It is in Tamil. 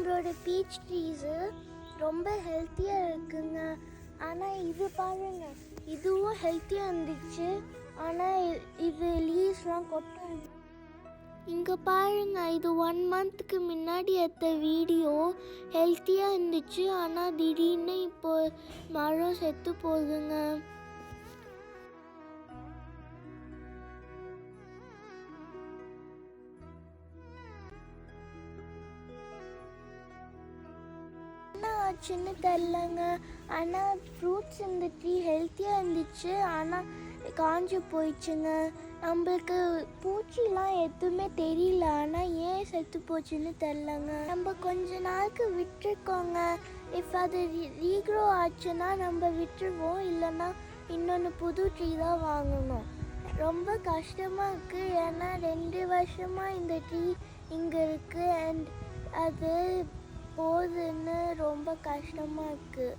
நம்மளோட பீச் ட்ரீஸு ரொம்ப ஹெல்த்தியாக இருக்குங்க. ஆனால் இது பாருங்க இதுவும் ஹெல்த்தியாக இருந்துச்சு. ஆனால் இது லீவ்ஸ்லாம் கொட்டும் இங்கே பாருங்க இது ஒன் மந்த்துக்கு முன்னாடி எடுத்த வீடியோ ஹெல்த்தியாக இருந்துச்சு. ஆனால் திடீர்னு இப்போ மரம் செத்து போகுதுங்க. ஆச்சுன்னு தெரிலங்க ஆனால் ஃப்ரூட்ஸ் இந்த ட்ரீ ஹெல்த்தியாக இருந்துச்சு. ஆனால் காஞ்சு போயிடுச்சுங்க. நம்மளுக்கு பூச்சிலாம் எதுவுமே தெரியல. ஆனால் ஏன் செத்து போச்சுன்னு தெரிலங்க நம்ம கொஞ்ச நாளுக்கு விட்டுருக்கோங்க. இஃப் அது ரீக்ரோ ஆச்சுன்னா நம்ம விட்டுருவோம். இல்லைன்னா இன்னொன்று புது ட்ரீ தான் வாங்கணும். ரொம்ப கஷ்டமாக இருக்குது ஏன்னா ரெண்டு வருஷமாக இந்த ட்ரீ இங்கே இருக்குது அண்ட் அது போகுதுன்னு ரொம்ப கஷ்டமாக இருக்குது